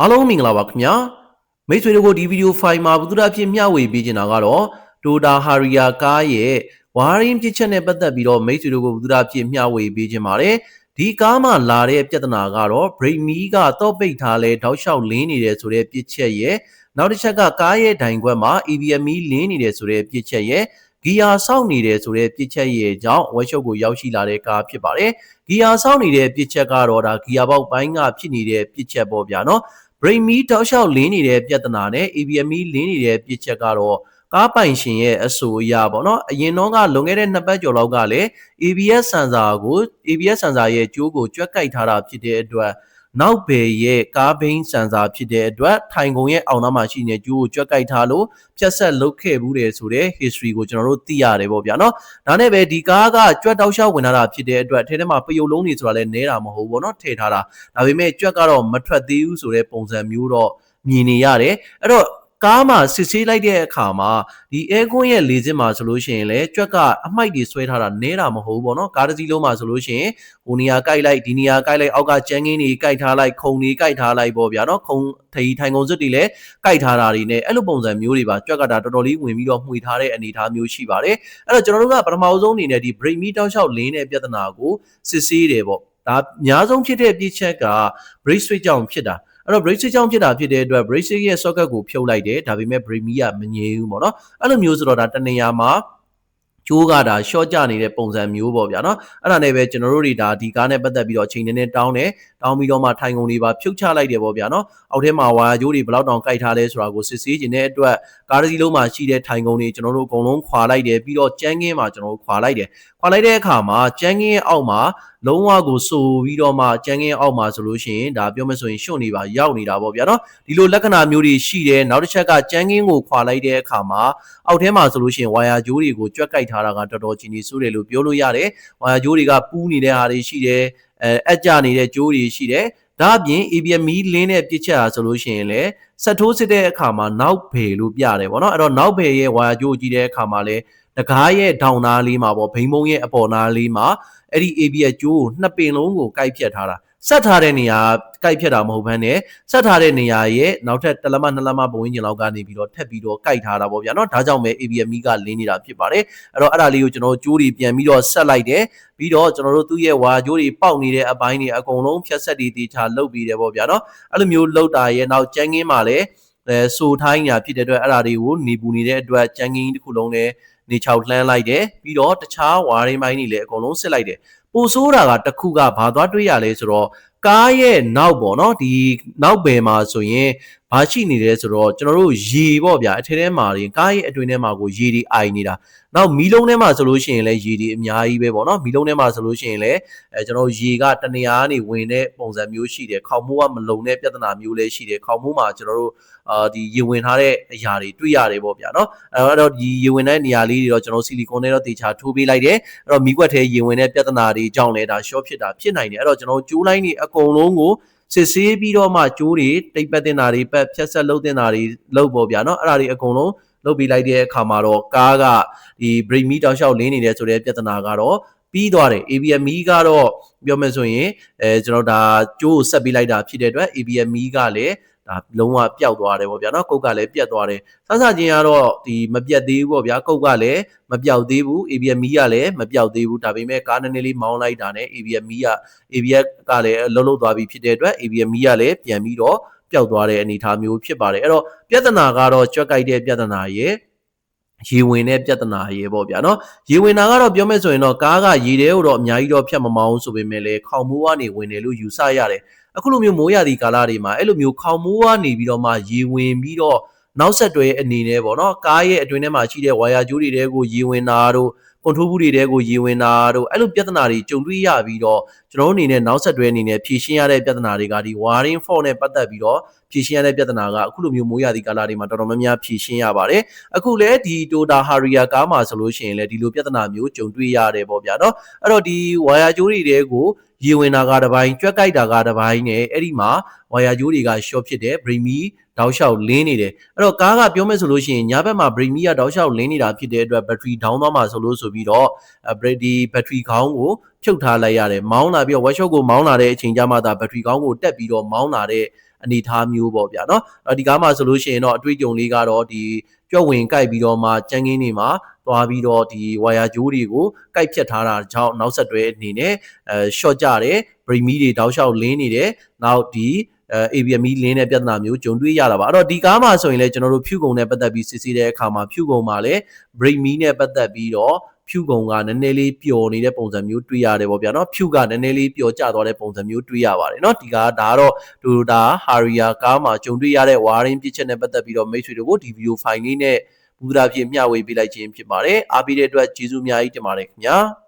အားလုံးမင်္ဂလာပါခင်ဗျာမိတ်ဆွေတို့ကိုဒီဗီဒီယိုဖိုင်မှာဘုသူဒ္ဓဖြစ်မျှဝေပေးချင်တာကတော့ Toyota Harrier ကားရဲ့ wiring ပြစ်ချက်နဲ့ပတ်သက်ပြီးတော့မိတ်ဆွေတို့ကိုဘုသူဒ္ဓဖြစ်မျှဝေပေးချင်ပါတယ်ဒီကားမှာလာတဲ့ပြဿနာကတော့ brake me ကတော့ပိတ်ထားလဲတောက်လျှောက်လင်းနေတယ်ဆိုတဲ့ပြစ်ချက်ရဲ့နောက်တစ်ချက်ကကားရဲ့ဒိုင်ခွက်မှာ EBM လင်းနေတယ်ဆိုတဲ့ပြစ်ချက်ရဲ့ဂီယာစောင့်နေတယ်ဆိုတဲ့ပြစ်ချက်ရဲ့ကြောင့်ဝက်ရှော့ကိုရောက်ရှိလာတဲ့ကားဖြစ်ပါတယ်ဂီယာစောင့်နေတဲ့ပြစ်ချက်ကတော့ဒါဂီယာပေါက်ပိုင်းကဖြစ်နေတဲ့ပြစ်ချက်ပေါ့ဗျာနော် brain me တောက်လျှောက်လင်းနေတဲ့ပြဿနာနဲ့ ABM လင်းနေတဲ့ပြစ်ချက်ကတော့ကားပိုင်ရှင်ရဲ့အဆိုအရပေါ့နော်အရင်တော့ကလွန်ခဲ့တဲ့နှစ်ပတ်ကျော်လောက်ကလည်း ABS sensor ကို ABS sensor ရဲ့ကြိုးကိုကြွက်ကိုက်ထားတာဖြစ်တဲ့အတွက် နောက်ဘယ်ရဲ့ကားဘိန်းစန်စာဖြစ်တဲ့အတွက်ထိုင်ကုန်ရဲ့အောက်နားမှာရှိနေကျိုးကိုကြွက်ကိုက်ထားလို့ဖြတ်ဆက်လုပ်ခဲ့ဘူးတယ်ဆိုတဲ့ history ကိုကျွန်တော်တို့သိရတယ်ပေါ့ဗျာနော်ဒါနဲ့ပဲဒီကားကကြွက်တောက်လျှောက်ဝင်လာတာဖြစ်တဲ့အတွက်ထဲထဲမှာပယုတ်လုံးတွေဆိုတာလည်းနဲတာမဟုတ်ဘူးပေါ့နော်ထည့်ထားတာဒါပေမဲ့ကြွက်ကတော့မထွက်သေးဘူးဆိုတဲ့ပုံစံမျိုးတော့မြင်နေရတယ်အဲ့တော့ ကားမှာစစ်ဆေးလိုက်တဲ့အခါမှာဒီအဲကွန်းရဲ့လေစစ်မှာဆိုလို့ရှိရင်လည်းကြွက်ကအမိုက်တွေဆွဲထားတာနဲတာမဟုတ်ဘူးပေါ့နော်ကားတစ်စီးလုံးမှာဆိုလို့ရှိရင်ဟိုနေရာကြိုက်လိုက်ဒီနေရာကြိုက်လိုက်အောက်ကကျန်းကင်းတွေကြိုက်ထားလိုက်ခုံတွေကြိုက်ထားလိုက်ပေါ့ဗျာနော်ခုံထီထိုင်ကုန်စွတ်တွေလည်းကြိုက်ထားတာတွေနဲ့အဲ့လိုပုံစံမျိုးတွေပါကြွက်ကဒါတော်တော်လေးဝင်ပြီးတော့မှွေထားတဲ့အနေအထားမျိုးရှိပါတယ်အဲ့တော့ကျွန်တော်တို့ကပထမဆုံးအနေနဲ့ဒီ brake me တောက်လျှောက်လင်းတဲ့ပြဿနာကိုစစ်ဆေးတယ်ပေါ့ဒါအများဆုံးဖြစ်တဲ့ပြစ်ချက်က brake switch ကြောင့်ဖြစ်တာ အဲ့တော့ brake switch ကြောင့်ဖြစ်တာဖြစ်တဲ့အတွက် brake switch ရဲ့ socket ကိုဖြုတ်လိုက်တယ်ဒါပေမဲ့ brake me ကမငြိမ်ဘူးပေါ့နော်အဲ့လိုမျိုးဆိုတော့ဒါတနေရာမှာကျိုးကဒါ short ကြနေတဲ့ပုံစံမျိုးပေါ့ဗျာနော်အဲ့ဒါနဲ့ပဲကျွန်တော်တို့တွေဒါဒီကားနဲ့ပတ်သက်ပြီးတော့အချိန်နဲ့တောင်းတယ်တောင်းပြီးတော့မှထိုင်ကုန်တွေပါဖြုတ်ချလိုက်တယ်ပေါ့ဗျာနော်အောက်ထဲမှာဝါကြိုးတွေဘယ်လောက်တောင်ကြိုက်ထားလဲဆိုတာကိုစစ်ဆေးခြင်းတဲ့အတွက်ကားတစ်စီးလုံးမှာရှိတဲ့ထိုင်ကုန်တွေကျွန်တော်တို့အကုန်လုံးခွာလိုက်တယ်ပြီးတော့ကြမ်းကင်းမှာကျွန်တော်တို့ခွာလိုက်တယ်ခွာလိုက်တဲ့အခါမှာကြမ်းကင်းအောက်မှာ လုံးဝကိုဆိုပြီးတော့မှကြမ်းကင်းအောက်မှာဆိုလို့ရှိရင်ဒါပြောမယ်ဆိုရင်ရှုံနေပါရောက်နေတာပေါ့ဗျာနော်ဒီလိုလက္ခဏာမျိုးတွေရှိတယ်နောက်တစ်ချက်ကကြမ်းကင်းကိုခွာလိုက်တဲ့အခါမှာအောက်ထဲမှာဆိုလို့ရှိရင်ဝါယာကြိုးတွေကိုကြွက်ကြိုက်ထားတာကတော်တော်ကြီးနေဆိုးတယ်လို့ပြောလို့ရတယ်ဝါယာကြိုးတွေကပူးနေတဲ့ဟာတွေရှိတယ်အဲအက်ကြနေတဲ့ကြိုးတွေရှိတယ် ဒါအပြင် ABM မီလင်းတဲ့ပြစ်ချက်ဟာဆိုလို့ရှိရင်လည်းဆက်ထိုးစစ်တဲ့အခါမှာနောက်ဘယ်လို့ပြတယ်ဗောနော်အဲ့တော့နောက်ဘယ်ရဲ့ဝါယာကြိုးကြည့်တဲ့အခါမှာလည်းတကားရဲ့ဒေါင်နာလေးမှာပေါ့ဘိန်းမုံရဲ့အပေါ်နာလေးမှာအဲ့ဒီ ABS ကြိုးကိုနှစ်ပင်လုံးကိုကိုက်ဖြတ်ထားတာ ဆက်ထားတဲ့နေရာကိုက်ဖြတ်တာမဟုတ်ဘဲနဲ့ဆက်ထားတဲ့နေရာရဲ့နောက်ထပ်တစ်လက်မနှစ်လက်မပုံဝန်းကျင်လောက်ကနေပြီးတော့ထပ်ပြီးတော့ကိုက်ထားတာပေါ့ဗျာနော်ဒါကြောင့်ပဲ ABM မီကလင်းနေတာဖြစ်ပါတယ်အဲ့တော့အဲ့ဒါလေးကိုကျွန်တော်ကြိုးတွေပြန်ပြီးတော့ဆက်လိုက်တယ်ပြီးတော့ကျွန်တော်တို့သူ့ရဲ့ဝါကြိုးတွေပေါက်နေတဲ့အပိုင်းတွေအကုန်လုံးဖြတ်ဆက်တွေတေချာလုတ်ပြီးတယ်ပေါ့ဗျာနော်အဲ့လိုမျိုးလုတ်တာရဲ့နောက်ကြမ်းကင်းမှာလည်းအဲဆိုထိုင်းညာဖြစ်တဲ့အတွက်အဲ့ဒါတွေကိုနေပူနေတဲ့အတွက်ကြမ်းကင်းတစ်ခုလုံးလည်း နေချောက်လှမ်းလိုက်တယ်ပြီးတော့တခြားဝါရင်းပိုင်းတွေလည်းအကုန်လုံးစစ်လိုက်တယ်ပိုဆိုးတာကတခုကဘာသွားတွေ့ရလဲဆိုတော့ကားရဲ့နောက်ပေါ့နော်ဒီနောက်ဘယ်မှာဆိုရင် ဘာရှိနေလဲဆိုတော့ကျွန်တော်တို့ရေပေါ့ဗျာအထဲထဲမှာရင်ကားရဲ့အတွင်းထဲမှာကိုရေတွေအိုင်နေတာနောက်မီးလုံးထဲမှာဆိုလို့ရှိရင်လည်းရေတွေအများကြီးပဲပေါ့နော်မီးလုံးထဲမှာဆိုလို့ရှိရင်လည်းအဲကျွန်တော်ရေကတနေရာကနေဝင်တဲ့ပုံစံမျိုးရှိတယ်ခေါင်မိုးကမလုံတဲ့ပြဿနာမျိုးလည်းရှိတယ်ခေါင်မိုးမှာကျွန်တော်တို့အာဒီရေဝင်ထားတဲ့အရာတွေတွေ့ရတယ်ပေါ့ဗျာနော်အဲ့တော့ဒီရေဝင်တဲ့နေရာလေးတွေတော့ကျွန်တော်ဆီလီကွန်နဲ့တော့တေချာထိုးပေးလိုက်တယ်အဲ့တော့မီးကွက်ထဲရေဝင်တဲ့ပြဿနာတွေကြောင့်လည်းဒါ short ဖြစ်တာဖြစ်နိုင်တယ်အဲ့တော့ကျွန်တော်ကျိုးလိုင်းတွေအကုန်လုံးကို စစ်ဆေးပြီးတော့မှကျိုးတွေတိတ်ပတ်တင်တာတွေပတ်ဖြတ်ဆက်လုပ်တင်တာတွေလုပ်ပေါ့ဗျာနော်အဲ့ဒါတွေအကုန်လုံးလုပ်ပြီးလိုက်တဲ့အခါမှာတော့ကားကဒီ brake meter ရှောက်လင်းနေတယ်ဆိုတဲ့ပြဿနာကတော့ပြီးသွားတယ် ABM မီးကတော့ပြောမယ်ဆိုရင်အဲကျွန်တော်ဒါကျိုးကိုဆက်ပြီးလိုက်တာဖြစ်တဲ့အတွက် ABM မီးကလည်း ဒါလုံးဝပျောက်သွားတယ်ပေါ့ဗျာနော်ကုတ်ကလည်းပြတ်သွားတယ်ဆဆချင်းကတော့ဒီမပြတ်သေးဘူးပေါ့ဗျာကုတ်ကလည်းမပျောက်သေးဘူး ABM မီးကလည်းမပျောက်သေးဘူးဒါပေမဲ့ကားနည်းနည်းလေးမောင်းလိုက်တာနဲ့ ABM မီးက ABS ကလည်းလှုပ်လှုပ်သွားပြီဖြစ်တဲ့အတွက် ABM မီးကလည်းပြန်ပြီးတော့ပျောက်သွားတဲ့အနေအထားမျိုးဖြစ်ပါတယ်အဲ့တော့ပြဿနာကတော့ကြွက်ကြိုက်တဲ့ပြဿနာရဲ့ရေဝင်တဲ့ပြဿနာရေပေါ့ဗျာနော်ရေဝင်တာကတော့ပြောမဲ့ဆိုရင်တော့ကားကရေတဲကိုတော့အများကြီးတော့ဖြတ်မမောင်းဆိုပေမဲ့လည်းခေါင်မိုးကနေဝင်တယ်လို့ယူဆရတယ် အခုလိုမျိုးမိုးရသည့်ကာလတွေမှာအဲ့လိုမျိုးခေါင်မိုးကနေပြီးတော့မှရေဝင်ပြီးတော့နောက်ဆက်တွဲအနေနဲ့ပေါ့နော်ကားရဲ့အတွင်းထဲမှာရှိတဲ့ဝါယာကြိုးတွေတဲကိုရေဝင်တာတို့ ကွန်ထရိုးဘူးတွေတဲကိုရေဝင်တာတို့အဲ့လိုပြဿနာတွေကြုံတွေ့ရပြီးတော့ကျွန်တော်တို့အနေနဲ့နောက်ဆက်တွဲအနေနဲ့ဖြေရှင်းရတဲ့ပြဿနာတွေကဒီ wiring fault နဲ့ပတ်သက်ပြီးတော့ဖြေရှင်းရတဲ့ပြဿနာကအခုလိုမျိုးမိုးရသည့်ကာလတွေမှာတော်တော်များများဖြေရှင်းရပါတယ်အခုလည်းဒီ Toyota Harrier ကားမှာဆိုလို့ရှိရင်လည်းဒီလိုပြဿနာမျိုးကြုံတွေ့ရတယ်ပေါ့ဗျာနော်အဲ့တော့ဒီဝါယာကြိုးတွေတဲကိုရေဝင်တာကတစ်ပိုင်းကြွက်ကြိုက်တာကတစ်ပိုင်းနဲ့အဲ့ဒီမှာဝါယာကြိုးတွေက short ဖြစ်တယ် brimi တောက်လျှောက်လင်းနေတယ်အဲ့တော့ကားကပြောမယ်ဆိုလို့ရှိရင်ညဘက်မှာ brimi ကတောက်လျှောက်လင်းနေတာဖြစ်တဲ့အတွက် battery down သွားမှာဆိုလို့ဆိုပြီးတော့ brady battery ခေါင်းကိုဖြုတ်ထားလိုက်ရတယ်မောင်းလာပြီးတော့ workshop ကိုမောင်းလာတဲ့အချိန်ကျမှသာ battery ခေါင်းကိုတက်ပြီးတော့မောင်းလာတဲ့အနေအထားမျိုးပေါ့ဗျာနော်အဲ့ဒီကားမှာဆိုလို့ရှိရင်တော့အတွေ့အကြုံလေးကတော့ဒီကြွက်ဝင်ကြိုက်ပြီးတော့မှကြမ်းကင်းတွေမှာသွားပြီးတော့ဒီဝါယာကြိုးတွေကိုကြိုက်ဖြတ်ထားတာကြောင့်နောက်ဆက်တွဲအနေနဲ့အဲ short ကြတယ် brain မီတွေတောက်လျှောက်လင်းနေတယ်နောက်ဒီ ABME လင်းတဲ့ပြဿနာမျိုးကြုံတွေ့ရတာပါအဲ့တော့ဒီကားမှာဆိုရင်လည်းကျွန်တော်တို့ဖြူကုံနဲ့ပတ်သက်ပြီးစစ်ဆေးတဲ့အခါမှာဖြူကုံမှာလည်း brake me နဲ့ပတ်သက်ပြီးတော့ဖြူကုံကနည်းနည်းလေးပျော်နေတဲ့ပုံစံမျိုးတွေ့ရတယ်ပေါ့ဗျာနော်ဖြူကနည်းနည်းလေးပျော်ကျသွားတဲ့ပုံစံမျိုးတွေ့ရပါတယ်နော်ဒီကဒါကတော့ Toyota Harrier ကားမှာကြုံတွေ့ရတဲ့ wiring ပြစ်ချက်နဲ့ပတ်သက်ပြီးတော့မိတ်ဆွေတို့ကိုဒီ video file လေးနဲ့ပူတာဖြင့်မျှဝေပေးလိုက်ခြင်းဖြစ်ပါတယ်အားပေးတဲ့အတွက်ကျေးဇူးအများကြီးတင်ပါတယ်ခင်ဗျာ